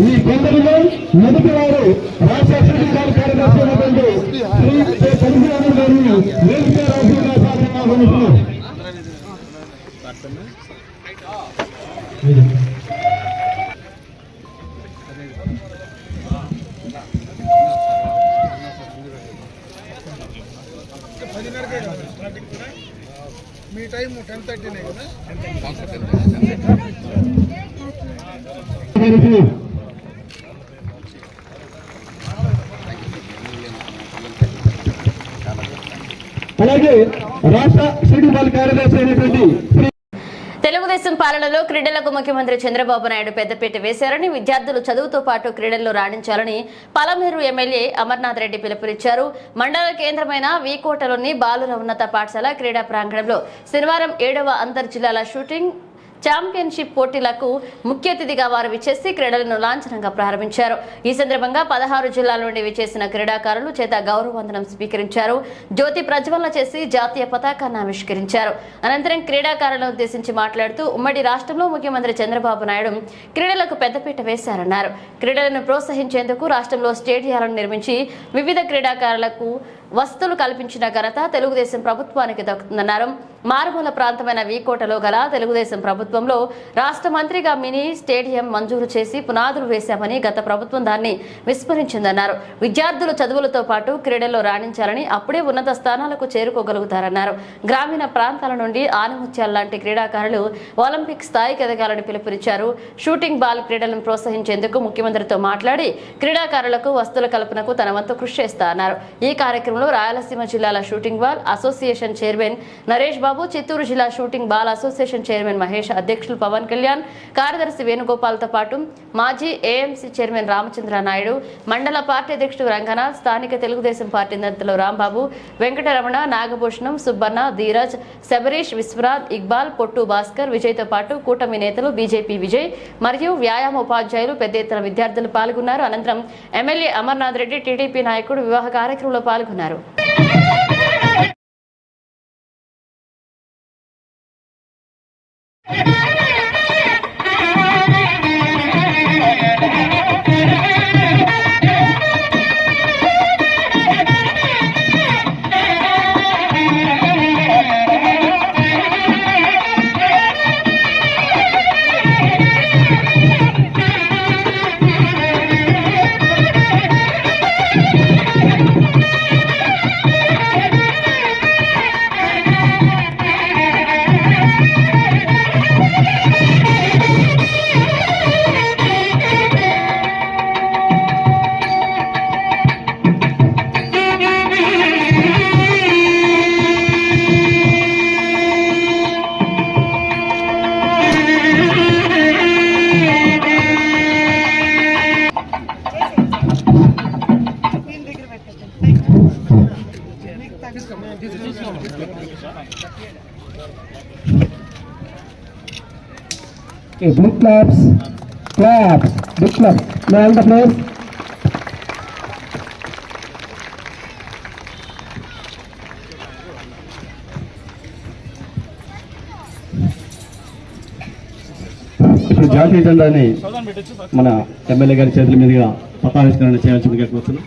ఈ కొందరిలో మొదటి వారు రాష్ట్ర కార్యదర్శి అయినటువంటి శ్రీ కె. గారిని వేదిక రాష్ట్రంగా సాధన మీ టైం టెన్ థర్టీనే కదా అలాగే రాష్ట్ర శ్రీకారు కార్యదర్శి అయినటువంటి తెలుగుదేశం పాలనలో క్రీడలకు ముఖ్యమంత్రి చంద్రబాబు నాయుడు పెద్దపీట వేశారని విద్యార్థులు చదువుతో పాటు క్రీడల్లో రాణించాలని పలమేరు ఎమ్మెల్యే అమర్నాథ్ రెడ్డి పిలుపునిచ్చారు. మండల కేంద్రమైన వీకోటలోని బాలుర ఉన్నత పాఠశాల క్రీడా ప్రాంగణంలో శనివారం ఏడవ అంతర్ జిల్లాల షూటింగ్ ఛాంపియన్షిప్ పోటీలకు ముఖ్య అతిథిగా వారు విచ్చేసి క్రీడలను లాంఛనంగా ప్రారంభించారు. ఈ సందర్భంగా పదహారు జిల్లాల నుండి విచ్చేసిన క్రీడాకారులు చేత గౌరవవందనం స్వీకరించారు. జ్యోతి ప్రజ్వలన చేసి జాతీయ పతాకాన్ని ఆవిష్కరించారు. అనంతరం క్రీడాకారులను ఉద్దేశించి మాట్లాడుతూ ఉమ్మడి రాష్ట్రంలో ముఖ్యమంత్రి చంద్రబాబు నాయుడు క్రీడలకు పెద్దపీట వేశారన్నారు. క్రీడలను ప్రోత్సహించేందుకు రాష్ట్రంలో స్టేడియాలను నిర్మించి వివిధ క్రీడాకారులకు వసతులు కల్పించిన ఘనత తెలుగుదేశం ప్రభుత్వానికి దక్కుతుందన్నారు. మారుమూల ప్రాంతమైన వీకోటలో గల తెలుగుదేశం ప్రభుత్వంలో రాష్ట్ర మంత్రిగా మినీ స్టేడియం మంజూరు చేసి పునాదులు వేశామని గత ప్రభుత్వం దాన్ని విస్మరించిందన్నారు. విద్యార్థులు చదువులతో పాటు క్రీడల్లో రాణించాలని అప్పుడే ఉన్నత స్థానాలకు చేరుకోగలుగుతారన్నారు. గ్రామీణ ప్రాంతాల నుండి ఆనముత్యాల లాంటి క్రీడాకారులు ఒలింపిక్ స్థాయికి ఎదగాలని పిలుపునిచ్చారు. షూటింగ్ బాల్ క్రీడలను ప్రోత్సహించేందుకు ముఖ్యమంత్రితో మాట్లాడి క్రీడాకారులకు వస్తువుల కల్పనకు తన వంతు కృషి చేస్తా అన్నారు ఈ కార్యక్రమం కార్యక్రమంలో రాయలసీమ జిల్లాల shooting ball association chairman Naresh Babu Chittoor జిల్లా shooting ball association chairman Mahesh అధ్యక్షులు పవన్ కళ్యాణ్ కార్యదర్శి వేణుగోపాల్తో పాటు మాజీ ఏఎంసీ చైర్మన్ రామచంద్ర నాయుడు మండల పార్టీ అధ్యక్షుడు రంగనాథ్ స్థానిక తెలుగుదేశం పార్టీ నేతలు రాంబాబు వెంకటరమణ నాగభూషణం సుబ్బన్న ధీరజ్ శబరీష్ విశ్వనాథ్ ఇక్బాల్ పొట్టు భాస్కర్ విజయ్తో పాటు కూటమి నేతలు బీజేపీ విజయ్ మరియు వ్యాయామ ఉపాధ్యాయులు పెద్ద ఎత్తున విద్యార్థులు పాల్గొన్నారు. అనంతరం ఎమ్మెల్యే అమర్నాథ్ రెడ్డి టీడీపీ నాయకుడు వివాహ కార్యక్రమంలో పాల్గొన్నారు. Yeah. Okay, big claps, claps, big claps. May the place? జాతీయ జెండాని మన ఎమ్మెల్యే గారి చేతుల మీదుగా పతావిష్కరణ చేయాల్సిందిగా కోరుతున్నాం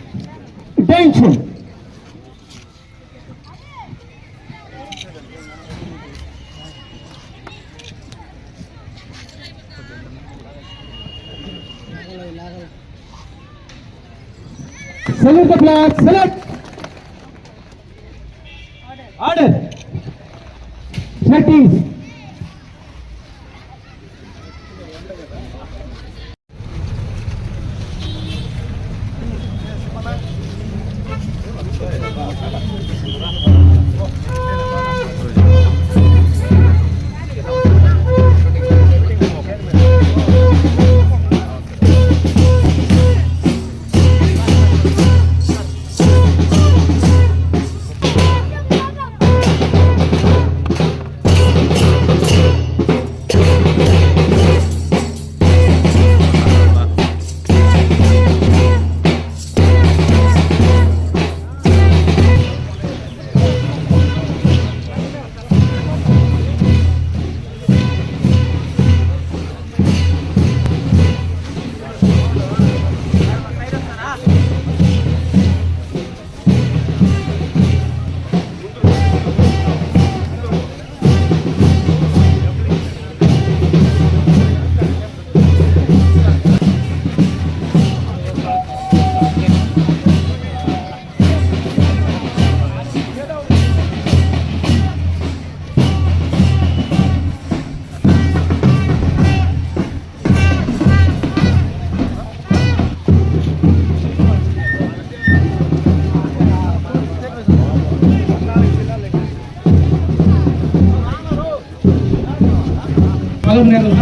Salute the flag, select. Order. Settings. పదమూడు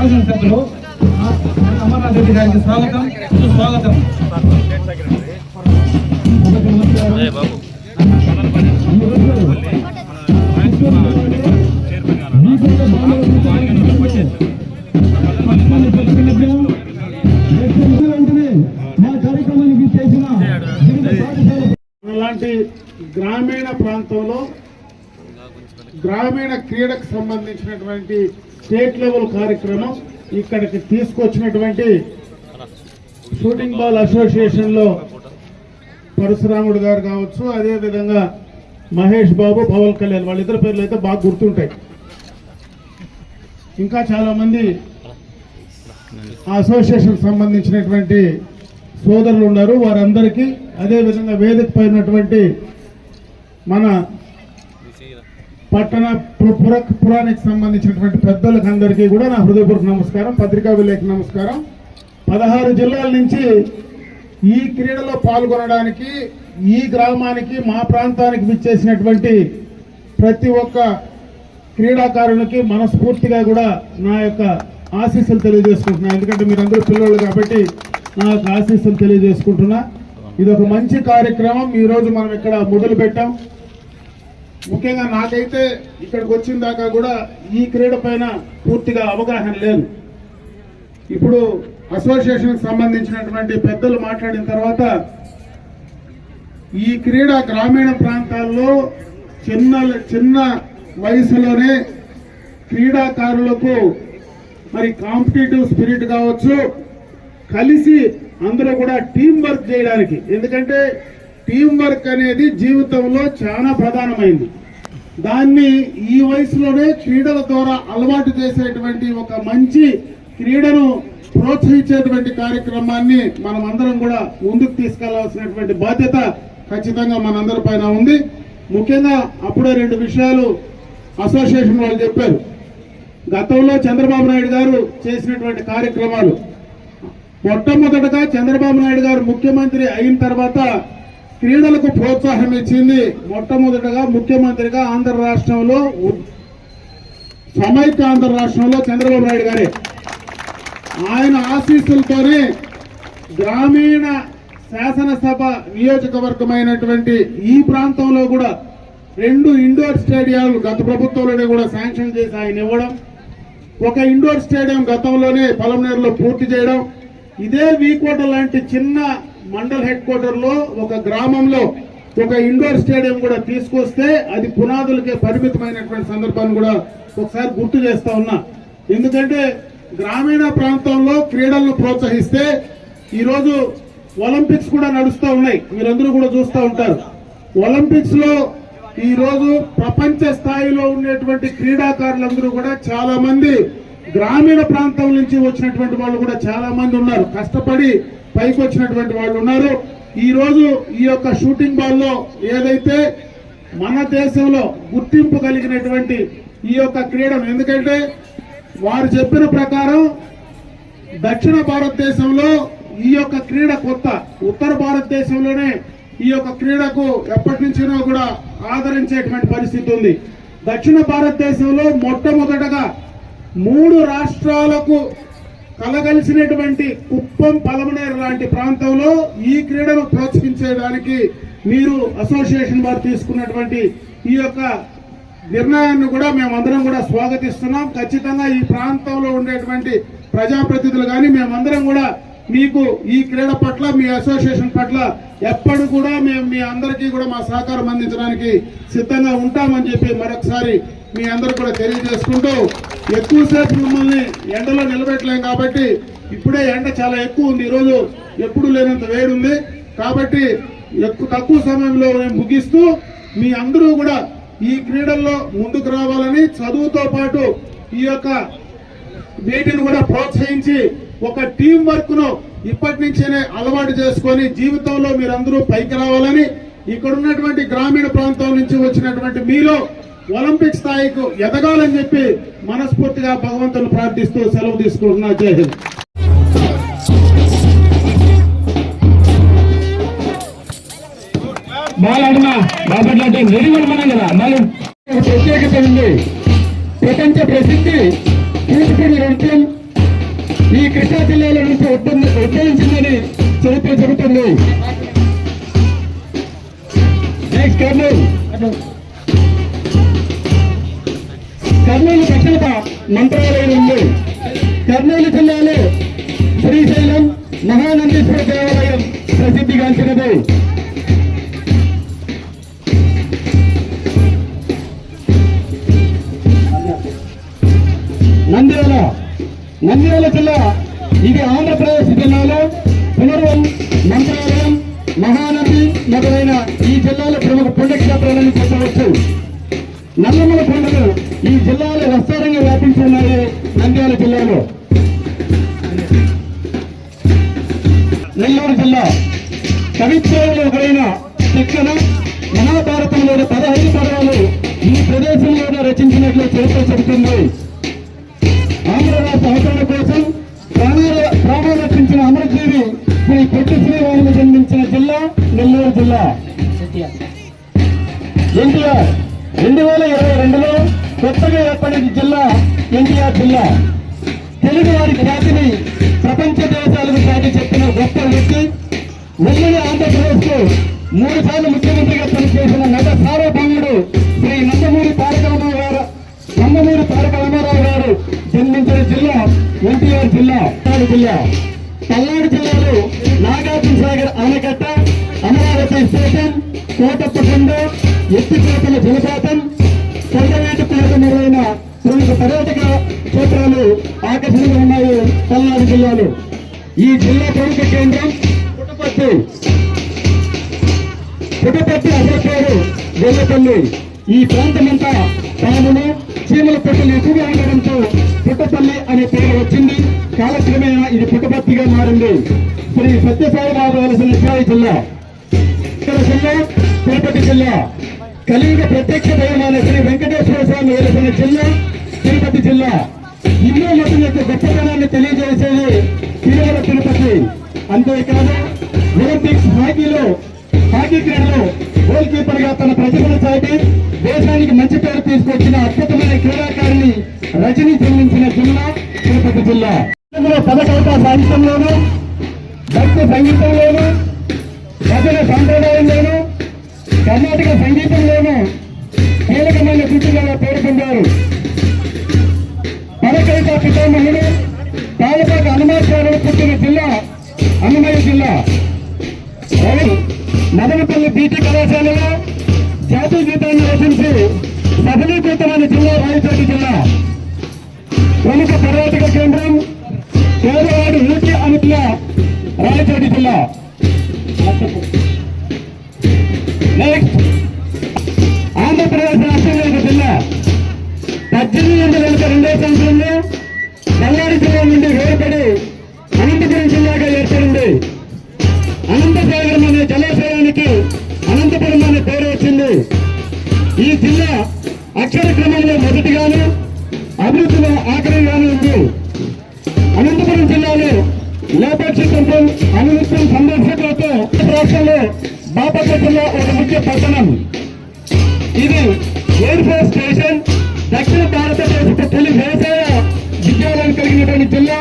శాసనసభ్యులు అమర్నాథ్ రెడ్డి గారికి స్వాగతం. సుస్వాగతం. మా అలాంటి గ్రామీణ ప్రాంతంలో గ్రామీణ క్రీడకు సంబంధించినటువంటి స్టేట్ లెవెల్ కార్యక్రమం ఇక్కడికి తీసుకొచ్చినటువంటి షూటింగ్ బాల్ అసోసియేషన్లో పరశురాముడు గారు కావచ్చు అదేవిధంగా మహేష్ బాబు పవన్ కళ్యాణ్ వాళ్ళిద్దరి పేర్లు అయితే బాగా గుర్తుంటాయి. ఇంకా చాలా మంది ఆ అసోసియేషన్ సంబంధించినటువంటి సోదరులు ఉన్నారు. వారందరికీ అదేవిధంగా వేదిక పైనటువంటి మన పట్టణ పుర పురానికి సంబంధించినటువంటి పెద్దలకు అందరికీ కూడా నా హృదయపూర్వక నమస్కారం పత్రికా విలేఖ నమస్కారం. పదహారు జిల్లాల నుంచి ఈ క్రీడలో పాల్గొనడానికి ఈ గ్రామానికి మా ప్రాంతానికి విచ్చేసినటువంటి ప్రతి ఒక్క క్రీడాకారునికి మనస్ఫూర్తిగా కూడా నా యొక్క ఆశీస్సులు తెలియజేసుకుంటున్నా. ఎందుకంటే మీరందరూ పిల్లలు కాబట్టి నా యొక్క ఆశీస్సులు తెలియజేసుకుంటున్నా. ఇది ఒక మంచి కార్యక్రమం. ఈరోజు మనం ఇక్కడ మొదలు పెట్టాం ముఖ్యంగా నాకైతే ఇక్కడికి వచ్చిన దాకా కూడా ఈ క్రీడ పైన పూర్తిగా అవగాహన లేదు. ఇప్పుడు అసోసియేషన్ సంబంధించినటువంటి పెద్దలు మాట్లాడిన తర్వాత ఈ క్రీడ గ్రామీణ ప్రాంతాల్లో చిన్న చిన్న వయసులోనే క్రీడాకారులకు మరి కాంపిటేటివ్ స్పిరిట్ కావచ్చు కలిసి అందరూ కూడా టీం వర్క్ చేయడానికి. ఎందుకంటే టీం వర్క్ అనేది జీవితంలో చాలా ప్రధానమైంది. దాన్ని ఈ వయసులోనే క్రీడల ద్వారా అలవాటు చేసేటువంటి ఒక మంచి క్రీడను ప్రోత్సహించేటువంటి కార్యక్రమాన్ని మనం అందరం కూడా ముందుకు తీసుకెళ్ళాల్సినటువంటి బాధ్యత ఖచ్చితంగా మనందరి పైన ఉంది. ముఖ్యంగా అప్పుడే రెండు విషయాలు అసోసియేషన్ వాళ్ళు చెప్పారు. గతంలో చంద్రబాబు నాయుడు గారు చేసినటువంటి కార్యక్రమాలు. మొట్టమొదటగా చంద్రబాబు నాయుడు గారు ముఖ్యమంత్రి అయిన తర్వాత క్రీడలకు ప్రోత్సాహం ఇచ్చింది మొట్టమొదటగా ముఖ్యమంత్రిగా ఆంధ్ర రాష్ట్రంలో సమైక్య ఆంధ్ర రాష్ట్రంలో చంద్రబాబు నాయుడు గారే. ఆయన ఆశీస్సులతోనే గ్రామీణ శాసనసభ నియోజకవర్గమైనటువంటి ఈ ప్రాంతంలో కూడా రెండు ఇండోర్ స్టేడియాలు గత ప్రభుత్వంలోనే కూడా శాంక్షన్ చేసి ఆయన ఇవ్వడం ఒక ఇండోర్ స్టేడియం గతంలోనే పొలంనేరులో పూర్తి చేయడం ఇదే వీకోట లాంటి చిన్న మండల్ హెడ్ క్వార్టర్లో ఒక గ్రామంలో ఒక ఇండోర్ స్టేడియం కూడా తీసుకొస్తే అది పునాదులకే పరిమితమైనటువంటి సందర్భాన్ని కూడా ఒకసారి గుర్తు చేస్తా ఉన్నా. ఎందుకంటే గ్రామీణ ప్రాంతంలో క్రీడలను ప్రోత్సహిస్తే ఈరోజు ఒలింపిక్స్ కూడా నడుస్తూ ఉన్నాయి. మీరందరూ కూడా చూస్తూ ఉంటారు. ఒలింపిక్స్లో ఈరోజు ప్రపంచ స్థాయిలో ఉండేటువంటి క్రీడాకారులందరూ కూడా చాలా మంది గ్రామీణ ప్రాంతం నుంచి వచ్చినటువంటి వాళ్ళు కూడా చాలా మంది ఉన్నారు. కష్టపడి పైకి వచ్చినటువంటి వాళ్ళు ఉన్నారు. ఈరోజు ఈ యొక్క షూటింగ్ బాల్లో ఏదైతే మన దేశంలో గుర్తింపు కలిగినటువంటి ఈ యొక్క క్రీడను ఎందుకంటే వారు చెప్పిన ప్రకారం దక్షిణ భారతదేశంలో ఈ యొక్క క్రీడ కొత్త ఉత్తర భారతదేశంలోనే ఈ యొక్క క్రీడకు ఎప్పటి నుంచినో కూడా ఆదరించేటువంటి పరిస్థితి ఉంది. దక్షిణ భారతదేశంలో మొట్టమొదటగా మూడు రాష్ట్రాలకు కలగలిసినటువంటి కుప్పం పలమనేరు లాంటి ప్రాంతంలో ఈ క్రీడను ప్రోత్సహించడానికి మీరు అసోసియేషన్ వారు తీసుకున్నటువంటి ఈ యొక్క నిర్ణయాన్ని కూడా మేమందరం కూడా స్వాగతిస్తున్నాం. ఖచ్చితంగా ఈ ప్రాంతంలో ఉండేటువంటి ప్రజాప్రతినిధులు కానీ మేమందరం కూడా మీకు ఈ క్రీడ పట్ల మీ అసోసియేషన్ పట్ల ఎప్పుడు కూడా మేము మీ అందరికీ కూడా మా సహకారం అందించడానికి సిద్ధంగా ఉంటామని చెప్పి మరొకసారి మీ అందరూ కూడా తెలియజేసుకుంటూ ఎక్కువసేపు మిమ్మల్ని ఎండలో నిలబెట్టలేం కాబట్టి ఇప్పుడే ఎండ చాలా ఎక్కువ ఉంది. ఈరోజు ఎప్పుడు లేనంత వేడి ఉంది కాబట్టి ఎక్కువ తక్కువ సమయంలో నేను ముగిస్తూ మీ అందరూ కూడా ఈ క్రీడల్లో ముందుకు రావాలని చదువుతో పాటు ఈ యొక్క వీటిని కూడా ప్రోత్సహించి ఒక టీం వర్క్ను ఇప్పటి నుంచేనే అలవాటు చేసుకొని జీవితంలో మీరందరూ పైకి రావాలని ఇక్కడ ఉన్నటువంటి గ్రామీణ ప్రాంతం నుంచి వచ్చినటువంటి మీలో ఒలింపిక్ స్థాయికి ఎదగాలని చెప్పి మనస్ఫూర్తిగా భగవంతుని ప్రార్థిస్తూ సెలవు తీసుకుంటున్నా. జై హింద్. మాలాడిన బాపట్ల అంటే నెరిగొండ మనం కదా? మళ్ళీ ఒక ప్రత్యేకత ఉంది ప్రపంచ ప్రసిద్ధి కూచిపూడి నృత్యం ఈ కృష్ణా జిల్లాలో నుంచి ఉద్భవ- ఉద్భవించిందని చరిత్ర చెబుతుంది. నెక్స్ట్ కర్నూలు. కర్నూలు దక్షిణ మంత్రాలయం ఉంది. కర్నూలు జిల్లాలో శ్రీశైలం మహానందీశ్వర దేవాలయం ప్రసిద్ధిగాంచినది నంద్యాల నంద్యాల జిల్లా ఇది ఆంధ్రప్రదేశ్ జిల్లాలో పునర్వం మంత్రాలయం మహానది మొదలైన ఈ జిల్లాలో ప్రముఖ పుణ్యక్షేత్రాలను చెప్పవచ్చు. నల్లమల కొండలు ఈ జిల్లాలో విస్తారంగా వ్యాపించి ఉన్నాయి నంద్యాల జిల్లాలో. నెల్లూరు జిల్లా. కవిత్వంలో ఒకరైన శిక్షణ మహాభారతంలోని పదహైదు పదవులు ఈ ప్రదేశంలోనే రచించినట్లు చరిత్ర చెబుతుంది. ఆంధ్రరాష్ట్ర అవతరణ కోసం ప్రాణాలు ప్రాణాలు రక్షించిన అమరజీవి శ్రీ పొట్టి శ్రీరాములు జన్మించిన జిల్లా నెల్లూరు జిల్లా. ఎన్టీఆర్. రెండు వేల ఇరవై రెండులో కొత్తగా ఏర్పడిన జిల్లా ఎన్టీఆర్ జిల్లా. తెలుగు వారి ఖ్యాతిని ప్రపంచ దేశాలకు చాటి చెప్పిన గొప్ప వ్యక్తి. నెల్లూరు ఆంధ్రప్రదేశ్కు మూడు సార్లు ముఖ్యమంత్రిగా పనిచేసిన నట సార్వభౌముడు శ్రీ నందమూరి తారక రామారావు గారు నందమూరి తారక రామారావు గారు జన్మించిన జిల్లా ఎన్టీఆర్ జిల్లా జిల్లా. పల్నాడు జిల్లాలో నాగార్జున సాగర్ ఆనకట్ట అమరావతి స్టేషన్ కోటప్పకొండ ఎత్తిపోతల జలపాతం కొండవేటి పేట మొదలైన ప్రముఖ పర్యాటక క్షేత్రాలు ఆకర్షణగా ఉన్నాయి పల్నాడు జిల్లాలో. ఈ జిల్లా ప్రముఖ కేంద్రం పుట్టపర్తి. పుట్టపర్తి అసలు వెల్లపల్లి. ఈ ప్రాంతమంతా పాములు చీమల పుట్టలు ఎక్కువగా ఉండడంతో పుట్టపల్లి అనే పేరు వచ్చింది. కాలక్రమేణా ఇది పుట్టపర్తిగా మారింది. శ్రీ సత్యసాయి బాబు వెలసిన జిల్లా. జిల్లా తిరుపతి జిల్లా. కలియుగ ప్రత్యక్ష దైవమైన శ్రీ వెంకటేశ్వర స్వామి వెలసిన జిల్లా తిరుపతి జిల్లా. హిందూ మతం యొక్క గొప్పతనాన్ని తెలియజేసేది తిరుమల తిరుపతి. అంతేకాదు ఒలింపిక్స్ హాకీలో హాకీ క్రీడలో గోల్ కీపర్గా తన ప్రతిభను చాటి దేశానికి మంచి పేరు తీసుకొచ్చిన అద్భుతమైన క్రీడాకారిణి రజని జన్మించిన జిల్లా తిరుపతి జిల్లా. ఇందులో పదకవిత సాహిత్యంలోను భక్తి సంగీతంలోను భజన సాంప్రదాయంలోను కర్ణాటక సంగీతంలోనూ కీలకమైన కృషిగా పేరు పరకైత పితామహుడు తాలపాక హనుమాచార్యుడు పుట్టిన జిల్లా అన్నమయ్య జిల్లా. రవి మదనపల్లి బీటీ కళాశాలలో జాతీయ గీతాన్ని రచించి సఫలీకృతమైన జిల్లా రాయచోటి జిల్లా. ప్రముఖ పర్యాటక కేంద్రం పేదవాడు ఊటి అనుకున్న రాయచోటి జిల్లా. నెక్స్ట్ ఆంధ్రప్రదేశ్ రాష్ట్రంలో ఒక జిల్లా. పద్దెనిమిది వందల ఎనభై రెండో సంవత్సరంలో బళ్ళారి జిల్లా నుండి వేరుపడి అనంతపురం జిల్లాగా ఏర్పడింది. అనంతసాగరం అనే జలాశయానికి అనంతపురం అనే పేరు వచ్చింది. ఈ జిల్లా అక్షర క్రమంలో మొదటిగాను అభివృద్ధిలో ఆఖరిగాను ఉంది. అనంతపురం జిల్లాలో లేపాక్షి టెంపుల్ అనునిత్యం సందర్శకులతో రాష్ట్రంలో బాపట్ల జిల్లా ఒక ముఖ్య పట్టణం. ఇది ఎయిర్ ఫోర్స్ స్టేషన్. దక్షిణ భారతదేశ తొలి వ్యవసాయ విద్యాలయం కలిగినటువంటి జిల్లా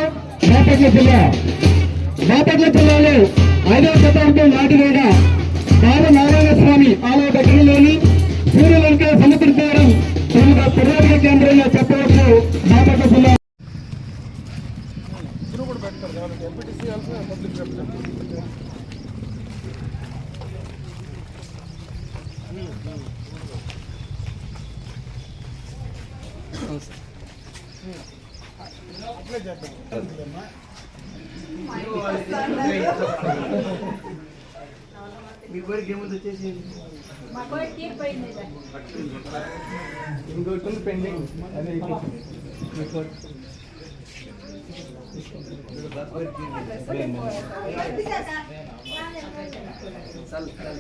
బాపట్ల జిల్లా. బాపట్ల జిల్లాలో ఐదవ శతాబ్దం నాటివేగా బాల నారాయణ స్వామి ఆలయ దగ్గరలోని సూర్యలంక సముద్ర తీరం ప్రముఖ పర్యాటక కేంద్రంగా చెప్పవచ్చు బాపట్ల జిల్లా. మీ కోరిక ఏముంది వచ్చేసి ఇంకోటి ఉంది పెండింగ్ అదే మీ కోరిక. చాలు చాలు